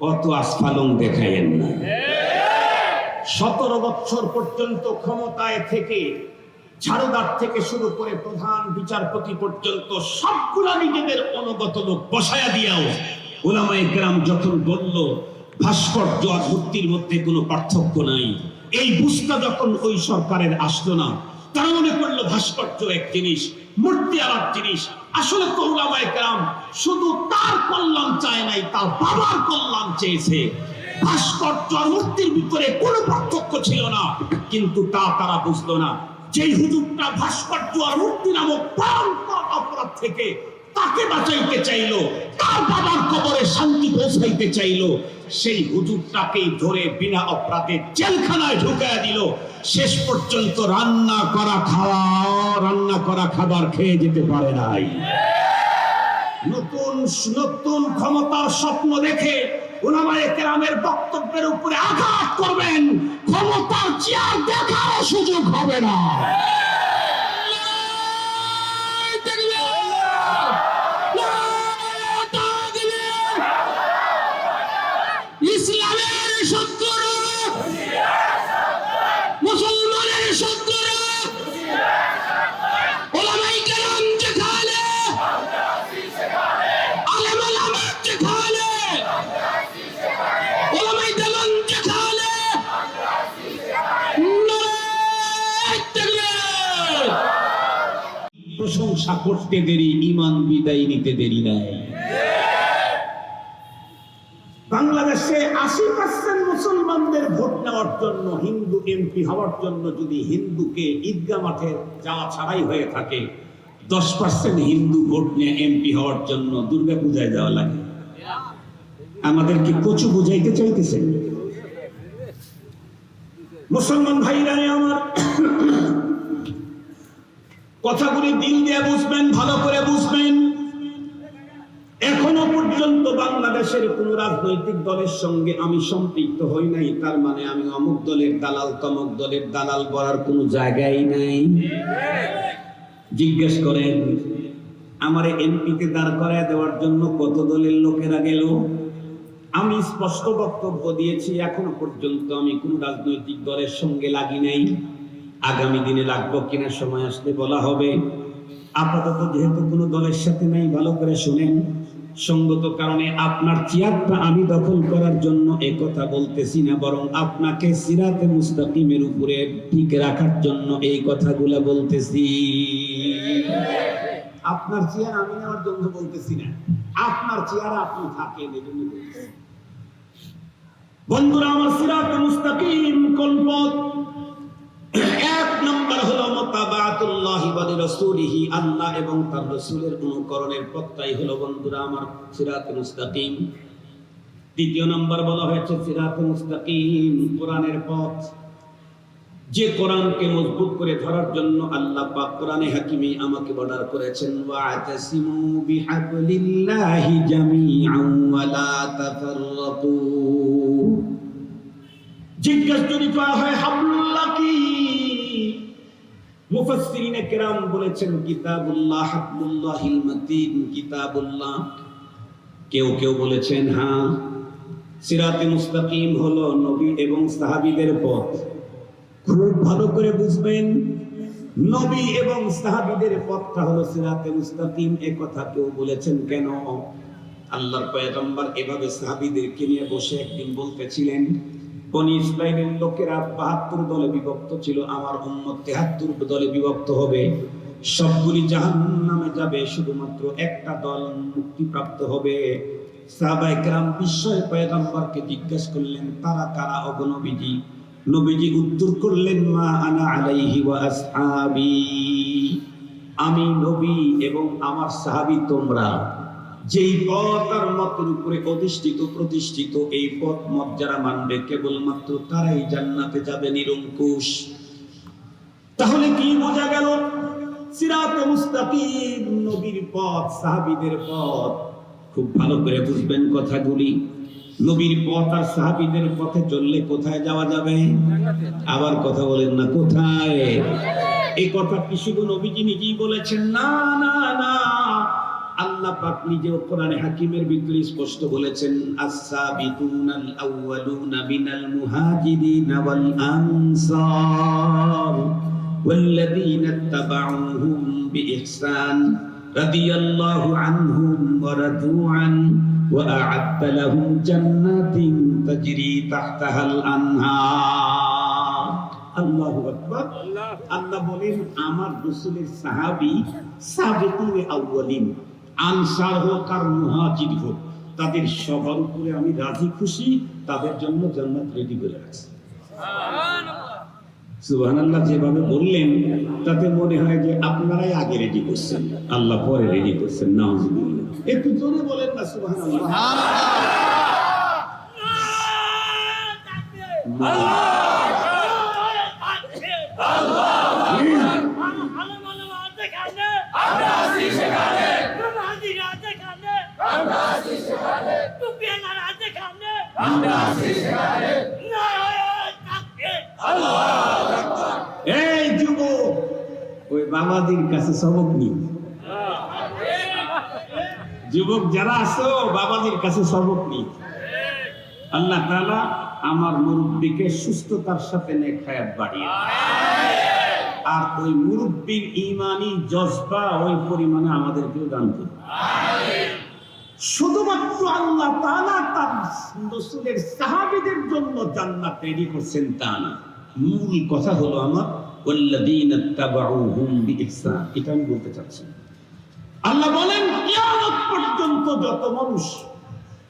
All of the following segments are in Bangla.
অত আস্ফালং দেখাইয়েন না। সতেরো বছর পর্যন্ত ক্ষমতায় থেকে ঝাড়ুদার থেকে শুরু করে প্রধান বিচারপতি পর্যন্ত সবগুলা নিজেদের অনুগত লোক বসায়া দিয়াও ওলামায়ে কেরাম যখন বলল, ভাস্কর্য আর মূর্তির মধ্যে কোনো পার্থক্য নাই। এই বুঝটা যখন ওই সরকারের আসলো না, তারা মনে করল ভাস্কর্য এক জিনিস, মূর্তি আর জিনিস আসলে তো কেরাম শুধু তার কল্যাণ চায় নাই, তার বাবার কল্যাণ চেয়েছে। ভাস্কর্য মূর্তির ভিতরে কোনো পার্থক্য ছিল না, কিন্তু তা তারা বুঝলো না। যেই হুজুরটা ভাস্কর্য আর মূর্তি নামক অপরাধ থেকে তাকে বাঁচাইতে চাইলো, তার বাবার কবরে শান্তি পৌঁছাইতে চাইলো, সেই হুজুরটাকেই ধরে বিনা অপরাধে জেলখানায় ঢুকায় দিল। শেষ পর্যন্ত রান্না করা খাওয়া, রান্না করা খাবার খেয়ে যেতে পারে নাই। নতুন নতুন ক্ষমতার স্বপ্ন দেখে ওলামায়ে কেরামের বক্তব্যের উপরে আঘাত করবেন, ক্ষমতার চেয়ার দেখার সুযোগ হবে না। করতে দেরি ইমান বিদায় নিতে দেরি নাই। বাংলাদেশে আশি পার্সেন্ট মুসলমানদের ভোট নেওয়ার জন্য, হিন্দু এমপি হওয়ার জন্য যদি হিন্দুকে ঈদগা মাঠে যাওয়া ছাড়াই হয়ে থাকে, দশ পার্সেন্ট হিন্দু ভোট নিয়ে এমপি হওয়ার জন্য দুর্গা পূজায় যাওয়া লাগে। আমাদেরকে কচু বুঝাইতে চাইতেছেন মুসলমান ভাইরা আমার কথাগুলি দিল দিয়ে বুঝবেন, ভালো করে বুঝবেন। এখনও পর্যন্ত বাংলাদেশের কোন রাজনৈতিক দলের সঙ্গে আমি সম্পৃক্ত হই নাই, তার মানে আমি অমুক দলের দালাল, তমুক দলের দালাল করার কোনো জায়গাই নাই। জিজ্ঞেস করেন, আমারে এমপিতে দাঁড় করায় দেওয়ার জন্য কত দলের লোকেরা গেল? আমি স্পষ্ট বক্তব্য দিয়েছি, এখনও পর্যন্ত আমি কোন রাজনৈতিক দলের সঙ্গে লাগি নাই। আগামী দিনে লাগবো কিনা সময় আসলে বলা হবে। আপাতত যেহেতু কোনো দলের সাথে নাই, ভালো করে শুনেন। সঙ্গত কারণে আপনার চেয়ারটা আমি দখল করার জন্য এ কথা বলতেছি না, বরং আপনাকে সিরাতে মুস্তাকিমের উপরে ঠিক রাখার জন্য এই কথাগুলা বলতেছি। আপনার চেয়ার আমি নেওয়ার জন্য বলতেছি না। আপনার চেয়ার আপনি থাকেন এই জন্য বন্ধুরা, আমার সিরাতে মুস্তাকিম কোন পথ এক নম্বর হলো আল্লাহ এবং তার রাসূলের অনুকরণের পথটাই হলো, বন্ধুরা, আমার সিরাতে মুস্তাকিম। দ্বিতীয় নম্বর বলা হয়েছে সিরাতে মুস্তাকিম, কোরআনের পথ। যে কোরআনকে মজবুত করে ধরার জন্য আল্লাহ পাক কোরআনে হাকিমে আমাকে অর্ডার করেছেন ওয়াতাসিমু বিহাবলিল্লাহি জামিআন ওয়া লা তাফাররাকু। জিজ্ঞেস যদি করা হয়, হাবলুল্লাহ কি? মুফাসসিরিনে কেরাম বলেছেন, কিতাবুল্লাহ হাবলুল্লাহিল মাতিন, কিতাবুল্লাহ। কেউ কেউ বলেছেন হ্যাঁ সিরাতে মুস্তাকিম হলো নবী এবং সাহাবীদের পথ। খুব ভালো করে বুঝবেন, নবী এবং সাহাবীদের পথটা হলো সিরাতে মুস্তাকিম। এ কথা কেউ বলেছেন কেন? আল্লাহর পয়গম্বর এভাবে সাহাবীদেরকে নিয়ে বসে একদিন বলতেছিলেন বনি ইসরাইলের লোকেরা বাহাত্তর দলে বিভক্ত ছিল, আমার উম্মত তেহাত্তর দলে বিভক্ত হবে। সবগুলি জাহান্নামে যাবে, শুধুমাত্র একটা দল মুক্তিপ্রাপ্ত হবে। সাহাবায়ে কেরাম বিস্ময়ে পয়গম্বরকে জিজ্ঞেস করলেন, তারা কারা অগনবীজি নবীজি উত্তর করলেন, মা আনা আলাইহি ওয়া আসহাবি। আমি নবী এবং আমার সাহাবী তোমরা। যেই পথ আর মতের উপরে অধিষ্ঠিত, প্রতিষ্ঠিত, এই পথ মত যারা মানবে, কেবলমাত্র তারাই জান্নাতে যাবে নিরঙ্কুশ। তাহলে কি বোঝা গেল? সিরাতে মুস্তাকিম, নবীর পথ পথ। খুব ভালো করে বুঝবেন কথাগুলি। নবীর পথ আর সাহাবীদের পথে চললে কোথায় যাওয়া যাবে? আবার কথা বলেন না, কোথায়? এই কথা কি শুধু নবীজি নিজেই বলেছেন? না না না। আল্লাহ পাক নিজেও কোরআনে হাকিমের ভিতরে স্পষ্ট বলেছেন আস-সাবিকুনাল আউয়ালুনা মিনাল মুহাজিরিন ওয়াল আনসার والذين اتبعوهم بإحسان رضي الله عنهم ورضوا عنه وأعد لهم جنات تجري تحتها الأنهار الله أكبر আল্লাহ বলেন আমার রসুলের সাহাবি সাবেকুনে আউয়ালিন আনসার হোক আর মুহাজির হোক তাদের সবার উপরে আমি রাজি খুশি তাদের জন্য জান্নাত রেডি করে রাখছি সুবহানাল্লাহ যেভাবে বললেন তাতে মনে হয় যে আপনারাই আগে রেডি করছেন আল্লাহ পরে রেডি করছেন নাউজুবিল্লাহ একটু জোরে বলেন না সুবহানাল্লাহ এই যুবক, ওই বাবাদের কাছে সবক যুবক যারা আছো, বাবাদের কাছে সবক নিন আল্লাহ তাআলা আমার মুরব্বীকে সুস্থতার সাথে নেক হায়াত বাড়িয়ে আর ওই মুরব্বীর ইমানি জজবা ওই পরিমাণে আমাদেরকেও দান শুধুমাত্র আল্লাহ তাআলা তার রাসূলের সাহাবীদের জন্য জান্নাত রেডি করছেন তা না। মূল কথা হলো আমার ওয়াল্লাযীনা তাবাউহুম বিইহসান। এটা আমি বলতে চাচ্ছি। আল্লাহ বলেন কিয়ামত পর্যন্ত যত মানুষ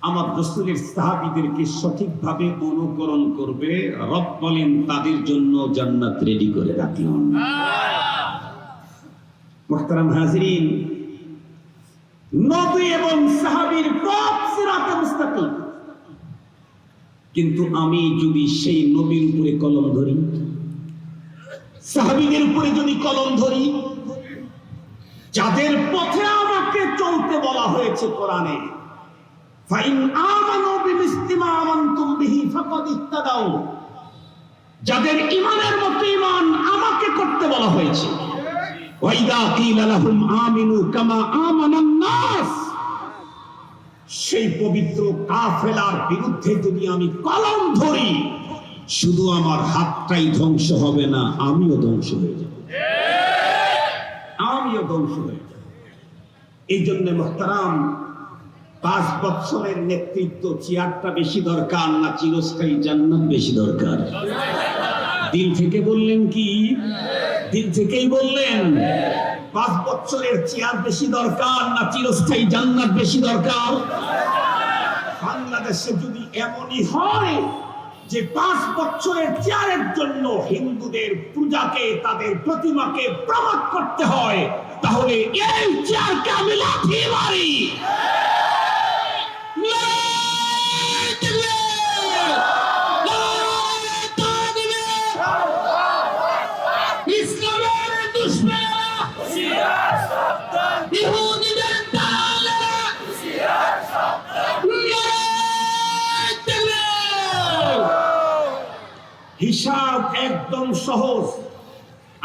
আমার রাসূলের সাহাবীদেরকে সঠিকভাবে অনুকরণ করবে রব বলেন তাদের জন্য জান্নাত রেডি করে রাখলাম। মুহতারাম হাজিরিন নবী এবং পথ সিরাতে মুস্তাকিম। কিন্তু আমি যদি সেই নবীর উপরে কলম ধরি, সাহাবীদের উপরে যদি কলম ধরি, যাদের পথে আমাকে চলতে বলা হয়েছে কোরআনে, ফাইন আমানু বিমিসলি মা আমানতুম বিহি ফাকাদ যাদের ইমানের মতো ইমান আমাকে করতে বলা হয়েছে সেই পবিত্র কাফেলার বিরুদ্ধে যদি আমি কলম ধরি, শুধু আমার হাতটাই ধ্বংস হবে না, আমিও ধ্বংস হয়ে যাব। আমিও ধ্বংস হয়ে যাব। এই জন্য মোহতারাম, পাঁচ বছরের নেতৃত্ব চেয়ারটা বেশি দরকার না, চিরস্থায়ী জান্নাত বেশি দরকার। দিল থেকে বললেন কি? দিল থেকেই বললেন, পাঁচ বছরের চেয়ার বেশি দরকার না চিরস্থায়ী জান্নাত বেশি দরকার? বাংলাদেশে যদি এমনই হয় যে পাঁচ বছরের চেয়ারের জন্য হিন্দুদের পূজাকে, তাদের প্রতিমাকে প্রমাণ করতে হয়, তাহলে এই চেয়ারকে আমি লাথি মারি। হিসাব একদম সহজ।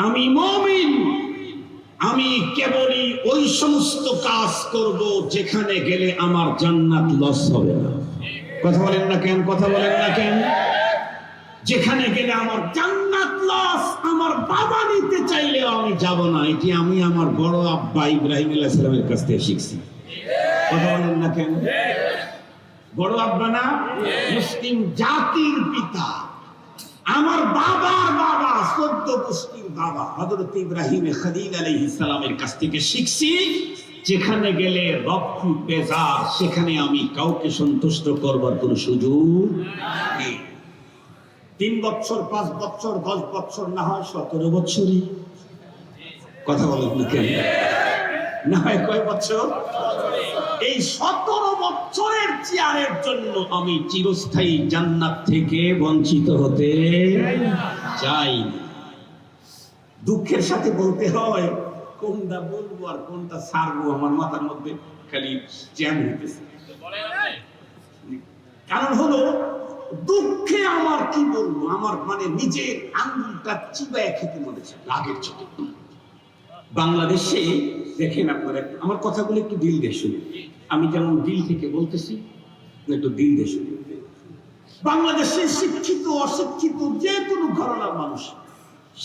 আমি মমিন, আমি কেবলই ওই সমস্ত কাজ করব যেখানে গেলে আমার জান্নাত লস হবে না। কথা বলেন না কেন? কথা বলেন না কেন? যেখানে গেলে আমার জান্নাত লস আমার বাবা নিতে চাইলেও আমি যাব না। এটি আমি আমার বড় আব্বা ইব্রাহিম আলাইহিস কাছ থেকে শিখছি। কথা বলেন না কেন? বড় আব্বা না? মুসলিম জাতির পিতা। আমার বাবার বাবা চোদ্দ গোষ্ঠীর বাবা হজরত ইব্রাহিম খলিল আলাইহিস সালামের কাছ থেকে শিখছি, যেখানে গেলে রক্ত পেজা সেখানে আমি কাউকে সন্তুষ্ট করবার কোনো সুযোগ তিন বছর, পাঁচ বছর, দশ বছর, না হয় সতেরো বছরই। কথা বলেন কেন? না কয় বছর? এই সতেরো বছরের চেয়ারের জন্য আমি চিরস্থায়ী জান্নাত থেকে বঞ্চিত হতে চাই। দুঃখের সাথে বলতে হয়, কোনটা বলব আর কোনটা ছাড়বো আমার মাথার মধ্যে খালি জ্যাম হইতেছে। কারণ হলো, দুঃখে আমার কি বলব? আমার মানে নিজের আঙ্গুলটা চিবায় খেতে মনে রাগের চোখে। বাংলাদেশে, দেখেন আপনারা, আমার কথাগুলো একটু দিল দিয়ে শুনুন। আমি যেমন দিল থেকে বলতেছি একটু দিল দিয়ে শুনুন। বাংলাদেশে শিক্ষিত, অশিক্ষিত যে কোনো ঘরানার মানুষ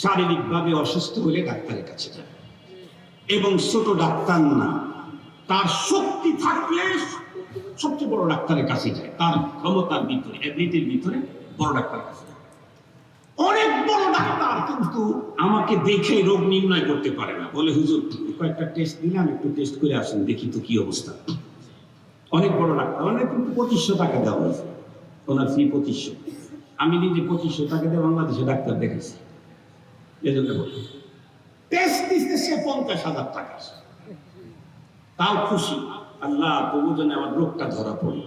শারীরিকভাবে অসুস্থ হলে ডাক্তারের কাছে যায় এবং ছোট ডাক্তার না, তার শক্তি থাকলে সবচেয়ে বড় ডাক্তারের কাছে যায়। তার ক্ষমতার ভিতরে এবিলিটির ভিতরে বড় ডাক্তারের কাছে যায়। অনেক বড় কিন্তু আমাকে দেখে রোগ নির্ণয় করতে পারে না। বলে, হুজুর কয়েকটা টেস্ট দিলাম, একটু টেস্ট করে আসেন, দেখি তো কি অবস্থা। অনেক বড় ডাক্তার, অনেক কিন্তু পঁচিশশো টাকা দেওয়া হয়েছে। ওনার ফি পঁচিশশো। আমি নিজে পঁচিশশো টাকা দিয়ে বাংলাদেশে ডাক্তার দেখেছি এজন্য বলি টেস্ট সে পঞ্চাশ হাজার টাকা। তাও খুশি। আল্লাহ, তবু যেন আমার রোগটা ধরা পড়ে।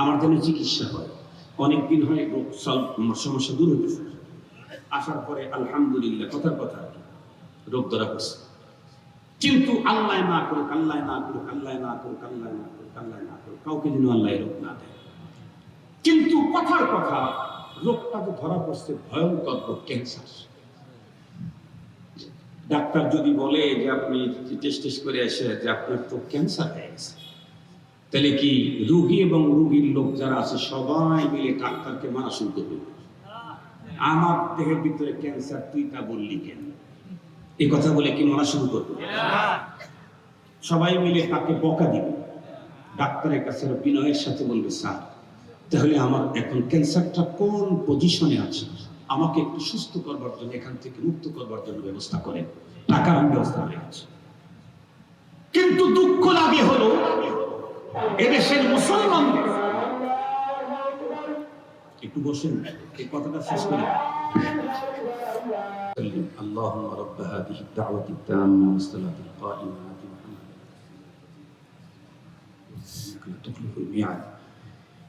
আমার যেন চিকিৎসা হয়। অনেকদিন হয় রোগ সমস্যা দূর হতেছে আসার পরে আলহামদুলিল্লাহ, কথার কথা। রোগ ধরা পড়ছে। কিন্তু আল্লাহ না করুক, আল্লাহ না করুক, আল্লাহ না করুক, আল্লাহ না করুক, আল্লাহ না করুক, কাউকে যেন আল্লাহ রোগ না দেয়। কিন্তু কথার কথা, রোগটা তো ধরা পড়ছে, ভয়ঙ্কর রোগ ক্যান্সার ডাক্তার যদি বলে যে আপনি টেস্ট টেস্ট করে এসে যে আপনার তো ক্যান্সার হয়ে গেছে, তাহলে কি রুগী এবং রুগীর লোক যারা আছে, সবাই মিলে ডাক্তারকে মারা শুরু করবে? আমার দেহের ভিতরে ক্যান্সার তুই তা বললি কেন? এই কথা বলে কি মারা শুরু করবে? সবাই মিলে তাকে বকা দিবে। ডাক্তারের কাছে বিনয়ের সাথে বলবে, স্যার, তাহলে আমার এখন ক্যান্সারটা কোন পজিশনে আছে? আমাকে একটু সুস্থ করবার জন্য, এখান থেকে মুক্ত করবার জন্য ব্যবস্থা করেন। টাকার আমি ব্যবস্থা হয়ে গেছে কিন্তু দুঃখ লাগে হলো, এদেশের মুসলমানদের একটু বসেন এই কথাটা শেষ করি اللهم رب هذه الدعوة التامة والصلاة القائمة آت محمدا إنك لا تخلف الميعاد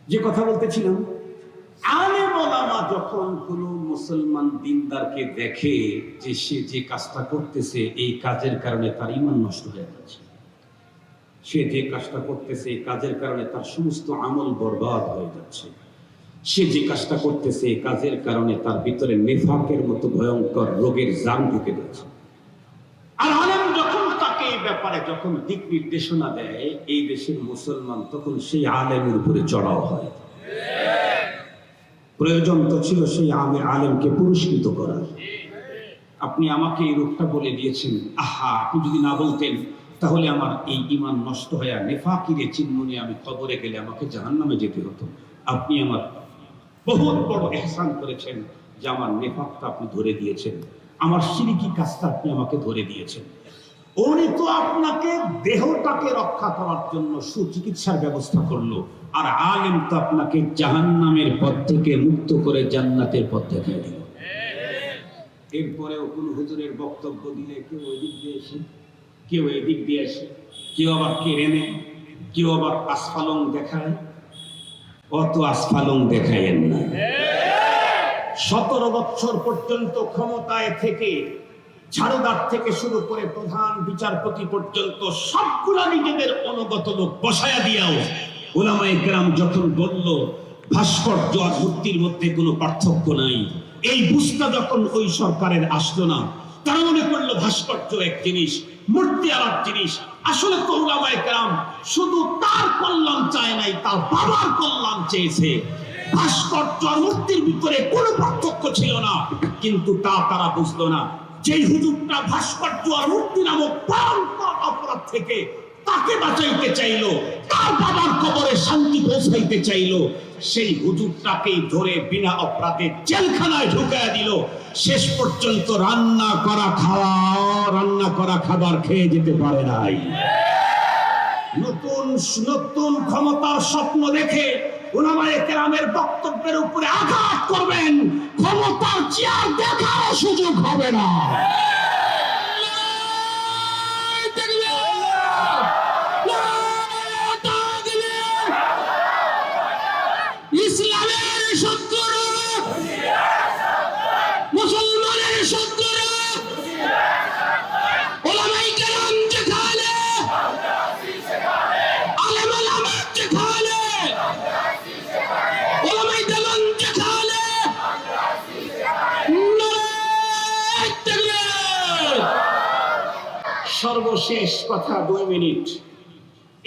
যে কথা বলতেছিলাম আলেম ওলামা যখন কোন মুসলমান দিনদারকে দেখে যে সে যে কাজটা করতেছে এই কাজের কারণে তার ইমান নষ্ট হয়ে যাচ্ছে সে যে কাজটা করতেছে এই কাজের কারণে তার সমস্ত আমল বরবাদ হয়ে যাচ্ছে সে যে কাজটা করতেছে, এই কাজের কারণে তার ভিতরে নেফাকের মতো ভয়ঙ্কর রোগের জাম ঢুকে যাচ্ছে আর আলেম যখন তাকে এই ব্যাপারে যখন দিক নির্দেশনা দেয়, এই দেশের মুসলমান তখন সেই আলেমের উপরে চড়াও হয়। প্রয়োজন তো ছিল সেই আমের আলেমকে পুরস্কৃত করার। আপনি আমাকে এই রোগটা বলে দিয়েছেন। আহা, আপনি যদি না বলতেন, তাহলে আমার এই ইমান নষ্ট হয়ে নেফাকিরে চিহ্ন নিয়ে আমি কবরে গেলে আমাকে জাহান্নামে যেতে হতো। আপনি আমার বহুত বড় এহসান করেছেন যে আমার নেফাকটা আপনি ধরে দিয়েছেন। আমার সিরিকি কাজটা আপনি আমাকে ধরে দিয়েছেন। উনি তো আপনাকে দেহটাকে রক্ষা করার জন্য সুচিকিৎসার ব্যবস্থা করল। আর আলিম তো আপনাকে জাহান্নামের পথ থেকে মুক্ত করে জান্নাতের পথ দেখায় দিল। এরপরেও কোন হুজুরের বক্তব্য দিলে কেউ ওই দিক দিয়ে এসে, কেউ এদিক দিয়ে আসে কেউ আবার কেড়ে নেয়, কেউ আবার আসফালং দেখায়। অত আসফালং দেখায়েন না। সতেরো বছর পর্যন্ত ক্ষমতায় থেকে, ঝাড়ুদার থেকে শুরু করে প্রধান বিচারপতি পর্যন্ত সবগুলা নিজেদের অনুগত লোক বসায়া দিয়াও ওলামায়ে কেরাম যখন বলল, ভাস্কর্য আর মূর্তির মধ্যে কোনো পার্থক্য নাই। এই বুঝটা যখন ওই সরকারের আসলো না, তারা মনে করল ভাস্কর্য এক জিনিস, মূর্তি আর এক জিনিস আসলে তো কেরাম শুধু তার কল্যাণ চায় নাই, তার বাবার কল্যাণ চেয়েছে। ভাস্কর্য মূর্তির ভিতরে কোনো পার্থক্য ছিল না, কিন্তু তা তারা বুঝলো না। যেই হুজুরটা ভাস্কর্য আর মূর্তি নামক অপরাধ থেকে তাকে বাঁচাইতে চাইলো, তার বাবার কবরে শান্তি পৌঁছাইতে চাইলো, সেই হুজুরটাকেই ধরে বিনা অপরাধে জেলখানায় ঢুকায় দিল। শেষ পর্যন্ত রান্না করা খাওয়া, রান্না করা খাবার খেয়ে যেতে পারে নাই। নতুন নতুন ক্ষমতার স্বপ্ন দেখে ওলামায়ে কেরামের বক্তব্যের উপরে আঘাত করবেন, ক্ষমতার চেয়ার দেখার সুযোগ হবে না। সর্বশেষ কথা দুই মিনিট।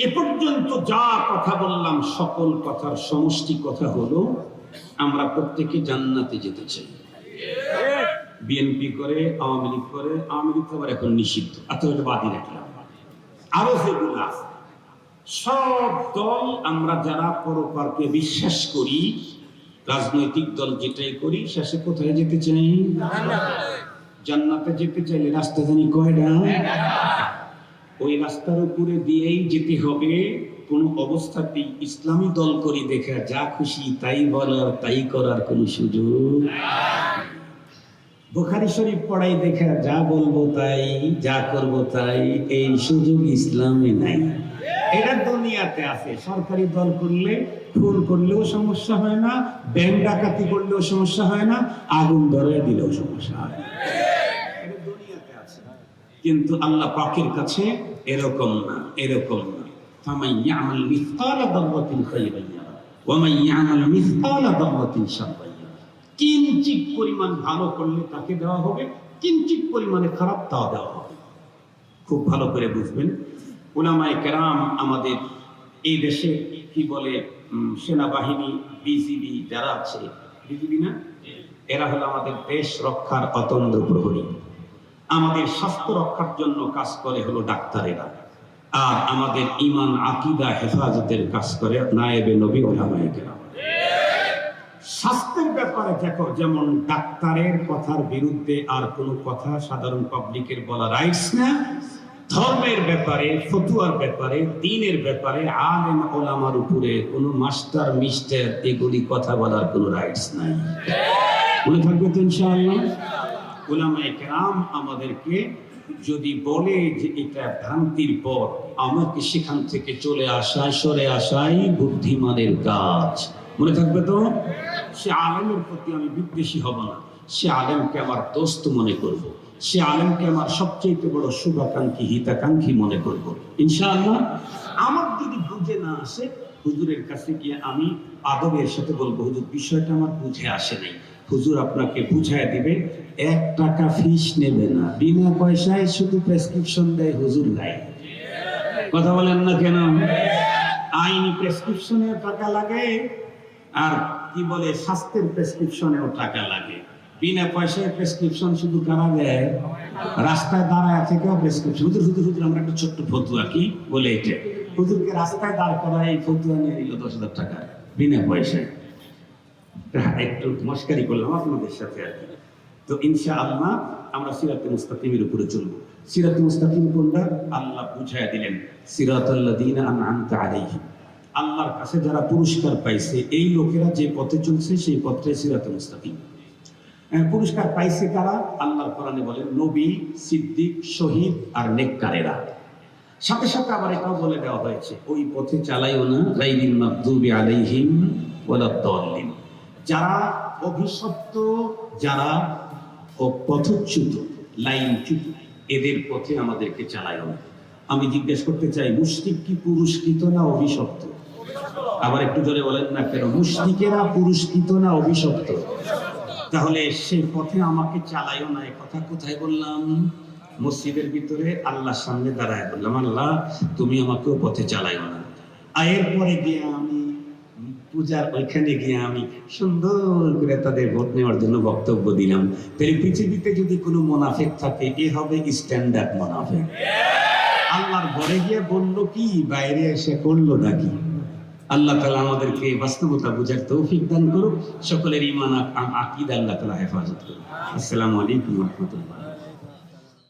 এ পর্যন্ত যা কথা বললাম, সকল কথার সমষ্টি কথা হলো, আমরা প্রত্যেকে জান্নাতে যেতে চাই। বিএনপি করে, আওয়ামী লীগ করে, আওয়ামী লীগ আবার এখন নিষিদ্ধ। বাদই রাখলাম। আরও যেগুলো সব দল আমরা যারা পরপারকে বিশ্বাস করি, রাজনৈতিক দল যেটাই করি, শেষে কোথায় যেতে চাই? জান্নাতে যেতে চাইলে রাস্তা জানি কয়টা ওই রাস্তার উপরে দিয়েই যেতে হবে। কোন অবস্থাতেই ইসলামী দল করি দেখা যা খুশি তাই বলার, তাই করার কোন সুযোগ বুখারি শরীফ পড়াই দেখা যা বলব তাই, যা করব তাই, এই সুযোগ ইসলামে নাই। এটা দুনিয়াতে আছে। সরকারি দল করলে, খুন করলেও সমস্যা হয় না, ব্যাংক ডাকাতি করলেও সমস্যা হয় না, আগুন ধরে দিলেও সমস্যা হয় না। কিন্তু আল্লাহ পাকের কাছে এরকম না এরকম না। ইয়ামাল মিসকালা দাররাতিন খায়রান ইয়ারা। ওয়া মান ইয়ামাল মিসকালা দাররাতিন শাররান ইয়ারা। কিঞ্চিত পরিমাণ ভালো করলে তাকে দেওয়া হবে কিঞ্চিত পরিমাণে খারাপ তাও দেওয়া হবে। খুব ভালো করে বুঝবেন। ওলামায়ে কেরাম আমাদের এই দেশে কি বলে সেনাবাহিনী বিজিবি যারা আছে বিজিবি না? এরা হলো আমাদের দেশ রক্ষার অতন্দ্র প্রহরী। আমাদের স্বাস্থ্য রক্ষার জন্য কাজ করে হলো ডাক্তারেরা। আর আমাদের ইমান আকিদা, হেফাজতের কাজ করে নায়েবে নবী ওলামায়কেরা স্বাস্থ্যের ব্যাপারে দেখো, যেমন ডাক্তারের কথার বিরুদ্ধে আর কোনো কথা সাধারণ পাবলিকের বলা রাইটস না। ধর্মের ব্যাপারে, ফতুয়ার ব্যাপারে, দিনের ব্যাপারে আলেম ওলামার উপরে কোনো মাস্টার, মিস্টার এগুলি কথা বলার কোনো রাইটস নাই। মনে থাকবে তো ইনশাআল্লাহ? ওলামায়ে কেরাম আমাদেরকে যদি বলে যে এটা ভ্রান্তির পর আমাকে সেখান থেকে চলে আসায় সরে আসাই বুদ্ধিমানের কাজ? মনে থাকবে তো? সে আলেমের প্রতি আমি বিদ্বেষী হব না। সে আলেমকে আমার দোস্ত মনে করব। সে আলেমকে আমার সবচেয়ে বড় শুভাকাঙ্ক্ষী, হিতাকাঙ্ক্ষী মনে করব। ইনশাআল্লাহ। আমার যদি বুঝে না আসে, হুজুরের কাছে গিয়ে আমি আদবের সাথে বলব, হুজুর, বিষয়টা আমার বুঝে আসে নাই। হুজুর আপনাকে বুঝায় দিবে এক টাকা ফিস নেবে না। বিনা পয়সায় শুধু প্রেসক্রিপশন দেয় হুজুর নাই কথা বলেন না কেন? আইনি প্রেসক্রিপশনেও টাকা লাগে, আর কি বলে, স্বাস্থ্যের প্রেসক্রিপশনেও টাকা লাগে। বিনা পয়সায় প্রেসক্রিপশন শুধু কারা দেয়? রাস্তায় দাঁড়ায় আছে থেকেও প্রেসক্রিপশন হুজুর হুজুর হুজুর, আমরা একটা ছোট্ট ফতুয়া কি? বলে এটা। হুজুরকে রাস্তায় দাঁড় করায় এই ফতুয়া নিয়ে নিল দশ হাজার টাকা, বিনা পয়সায়। একটু মস্কারি করলাম আপনাদের সাথে আর কি। তো ইনশা আল্লাহ আমরা সিরাতে মুস্তাকিমের উপরে চলবো। সিরাত মুস্তাকিম কোনটা? আল্লাহ বুঝাই দিলেন আলাইহিম। আল্লাহর কাছে যারা পুরস্কার পাইছে এই লোকেরা যে পথে চলছে সেই পথে সিরাতে মুস্তাকিম। হ্যাঁ, পুরস্কার পাইছে কারা? আল্লাহর কোরআনে বলেন নবী সিদ্দিক শহীদ আর নেককারেরা। সাথে সাথে আবার এটাও বলে দেওয়া হয়েছে ওই পথে চালাইও না মাগদুবি আলাইহিম যারা অভিশপ্ত যারা পথচ্যুত, লাইনচ্যুত, এদের পথে আমাদেরকে চালাইও না আমি জিজ্ঞেস করতে চাই, মুশরিক কি পুরস্কৃত না অভিশপ্ত? আবার একটু জোরে বলেন না কেন, মুশরিকেরা পুরস্কৃত না অভিশপ্ত? তাহলে সেই পথে আমাকে চালাইও না কথা কোথায় বললাম? মসজিদের ভিতরে আল্লাহর সামনে দাঁড়ায় বললাম, আল্লাহ, তুমি আমাকেও পথে চালাইও না। আর এরপরে গিয়ে আমি পূজার ওইখানে গিয়ে আমি সুন্দর করে তাদের ভোট নেওয়ার জন্য বক্তব্য দিলাম। তাহলে পৃথিবীতে যদি কোনো মোনাফেক থাকে, এ হবে স্ট্যান্ডার্ড মোনাফেক। আল্লাহর ঘরে গিয়ে বলল কি, বাইরে এসে করল নাকি? আল্লাহ তালা আমাদেরকে বাস্তবতা বুঝার তৌফিক দান করুক। সকলের ইমান আকিদ আল্লাহ তালা হেফাজত করুক। আসসালামু আলাইকুম রহমতুল্লাহ।